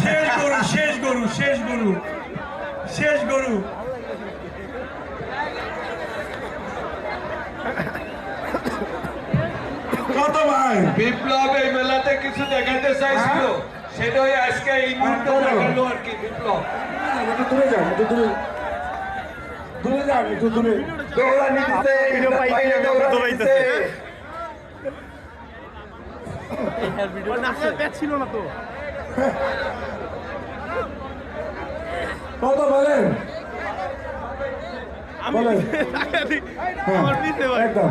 শেষ গরু শেষ গরু শেষ গরু শেষ গরু। কত ভাই? বিপ্লব এই মেলাতে কিছু দেখাতে চাইছিল। সেটাই আজকে এই মুহূর্তে দেখাল আর কি বিপ্লব। একটু দূরে যান একটু দূরে। দূরে যান একটু দূরে। দৌড়ানি দিতে দৌড়ানি দিতে কত বলেন? বলেন। Thank একদম।